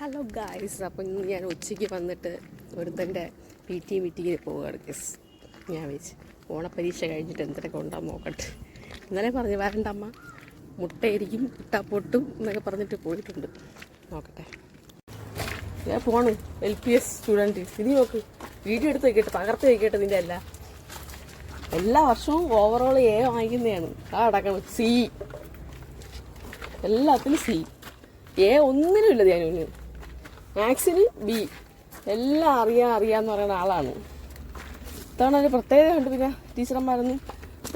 Hello guys അപ്പം ഞാൻ ഉച്ചയ്ക്ക് വന്നിട്ട് ഒരുത്തന്റെ പി ടി മീറ്റിങ്ങിന് പോവുകയാണ് ഗസ് ഞാൻ വെച്ച് ഓണപ്പരീക്ഷ കഴിഞ്ഞിട്ട് എന്തൊക്കെ ഉണ്ടാകും നോക്കട്ടെ. ഇന്നലെ പറഞ്ഞു വരണ്ടമ്മ മുട്ടയിരിക്കും മുട്ടപ്പൊട്ടും എന്നൊക്കെ പറഞ്ഞിട്ട് പോയിട്ടുണ്ട്. നോക്കട്ടെ. ഞാൻ പോണ്. എൽ പി എസ് സ്റ്റുഡന്റ് ഇനി നോക്ക്. വീഡിയോ എടുത്ത് വയ്ക്കട്ടെ പകർത്ത് വയ്ക്കട്ടെ നിന്റെ അല്ല എല്ലാ വർഷവും ഓവറോൾ എ വാങ്ങിക്കുന്നതാണ്. ആ അടക്കണം സി എല്ലാത്തിനും സി ഏ ഒന്നിനും ഇല്ല ധ്യാനുവിന് മാത്സിന് ബി എല്ലാം അറിയാം അറിയാന്ന് പറയുന്ന ആളാണ്. ഇത്തവണ ഒരു പ്രത്യേകത ഉണ്ട് പിന്നെ ടീച്ചർമാരൊന്നും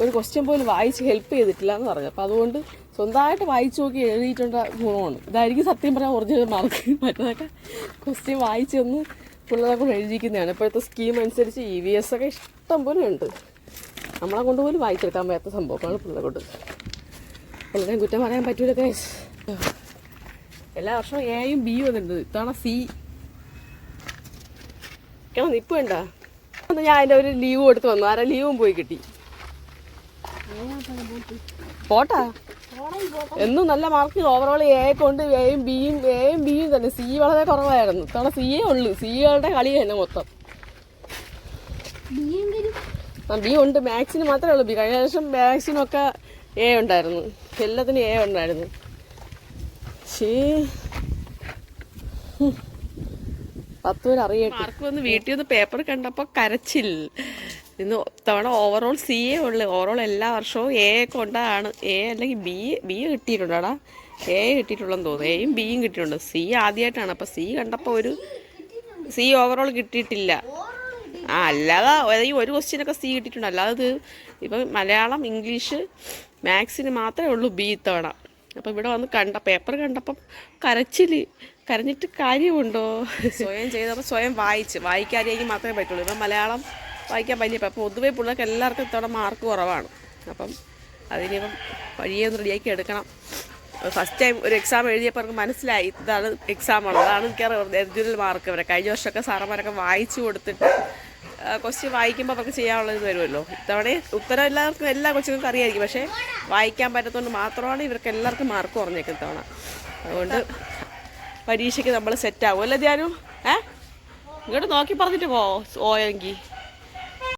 ഒരു ക്വസ്റ്റ്യൻ പോലും വായിച്ച് ഹെൽപ്പ് ചെയ്തിട്ടില്ല എന്ന് പറഞ്ഞു. അപ്പോൾ അതുകൊണ്ട് സ്വന്തമായിട്ട് വായിച്ചു നോക്കി എഴുതിയിട്ടുണ്ട് ഗുണമാണ്. ഇതായിരിക്കും സത്യം പറഞ്ഞാൽ ഒറിജിനൽ മാർക്ക് മറ്റേതൊക്കെ ക്വസ്റ്റ്യൻ വായിച്ച് ഒന്ന് പിള്ളേരെ കൊണ്ട് എഴുതിക്കുന്നതാണ്. ഇപ്പോഴത്തെ സ്കീം അനുസരിച്ച് ഇ വി എസ് ഒക്കെ ഇഷ്ടം പോലെ ഉണ്ട്. നമ്മളെ കൊണ്ട് പോലും വായിച്ചെടുക്കാൻ പറ്റാത്ത സംഭവമാണ് പിള്ളേരെ കൊണ്ട്. പിള്ളേരെ കുറ്റം പറയാൻ പറ്റൂല എല്ലാ വർഷവും എയും ബിയും വന്നിട്ടുണ്ട്. ഇത്തവണ സി കേട്ടോ നിപ്പ് വേണ്ട ഞാൻ അതിന്റെ ഒരു ലീവ് കൊടുത്ത് വന്നു. ആരാ ലീവും പോയി കിട്ടി. പോട്ടാ? എന്നും നല്ല മാർക്ക് ഓവറോൾ എ കൊണ്ട് എയും ബിയും എയും ബിയും തന്നെ. സി വളരെ കുറവായിരുന്നു. ഇത്തവണ സിയേ ഉള്ളു. സികളുടെ കളി തന്നെ മൊത്തം. ആ ബി ഉണ്ട്. മാത്സിന് മാത്രമേ ഉള്ളൂ. ബി കഴിഞ്ഞ വർഷം മാത്സിനൊക്കെ എ ഉണ്ടായിരുന്നു. എല്ലാത്തിനും എ ഉണ്ടായിരുന്നു. ശേ പത്ത് പേര് മാർക്ക് വന്ന് വീട്ടിൽ നിന്ന് പേപ്പർ കണ്ടപ്പോൾ കരച്ചിൽ. ഇന്ന് തവണ ഓവറോൾ സി എ ഉള്ളു. ഓവറോൾ എല്ലാ വർഷവും എ കൊണ്ടാണ്. എ അല്ലെങ്കിൽ ബി ബി കിട്ടിയിട്ടുണ്ടാടാ? എ കിട്ടിയിട്ടുള്ളെന്ന് തോന്നുന്നു. എയും ബിയും കിട്ടിയിട്ടുണ്ട്. സി ആദ്യമായിട്ടാണ് അപ്പോൾ സി കണ്ടപ്പോൾ ഒരു സി ഓവറോൾ കിട്ടിയിട്ടില്ല. ആ അല്ലാതെ ഈ ഒരു ക്വസ്റ്റ്യനൊക്കെ സി കിട്ടിയിട്ടുണ്ട്. അല്ലാതെ ഇത് ഇപ്പം മലയാളം ഇംഗ്ലീഷ് മാത്സിന് മാത്രമേ ഉള്ളൂ ബി ഇത്തവണ. അപ്പം ഇവിടെ വന്ന് കണ്ട പേപ്പർ കണ്ടപ്പം കരച്ചിൽ. കരഞ്ഞിട്ട് കാര്യമുണ്ടോ? സ്വയം ചെയ്തപ്പോൾ സ്വയം വായിച്ച്. വായിക്കാതെയെങ്കിൽ മാത്രമേ പറ്റുള്ളൂ. ഇപ്പം മലയാളം വായിക്കാൻ വലിയ അപ്പം പൊതുവേ പിള്ളേർക്ക് എല്ലാവർക്കും ഇത്തവണ മാർക്ക് കുറവാണ്. അപ്പം അതിനിപ്പം വഴിയെ ഒന്ന് റെഡിയാക്കി എടുക്കണം. ഫസ്റ്റ് ടൈം ഒരു എക്സാം എഴുതിയപ്പോൾ അവർക്ക് മനസ്സിലായി. ഇതാണ് എക്സാമാണ് അതാണ് എനിക്ക് എഴുതിയൊരു മാർക്ക് വരെ കഴിഞ്ഞ വർഷമൊക്കെ സാറന്മാരൊക്കെ വായിച്ചു കൊടുത്തിട്ട് ക്വസ്റ്റ്യൻ വായിക്കുമ്പോൾ അവർക്ക് ചെയ്യാനുള്ളത് വരുമല്ലോ. ഇത്തവണ ഉത്തരം എല്ലാവർക്കും എല്ലാ കൊച്ചുങ്ങൾക്കും അറിയായിരിക്കും. പക്ഷേ വായിക്കാൻ പറ്റത്തുകൊണ്ട് മാത്രമാണ് ഇവർക്ക് എല്ലാവർക്കും മാർക്ക് കുറഞ്ഞേക്കും ഇത്തവണ. അതുകൊണ്ട് പരീക്ഷയ്ക്ക് നമ്മൾ സെറ്റ് ആവും. അല്ലേ ധ്യാനു? ഏ? ഇങ്ങോട്ട് നോക്കി പറഞ്ഞിട്ട് പോവോ ഓയെങ്കിൽ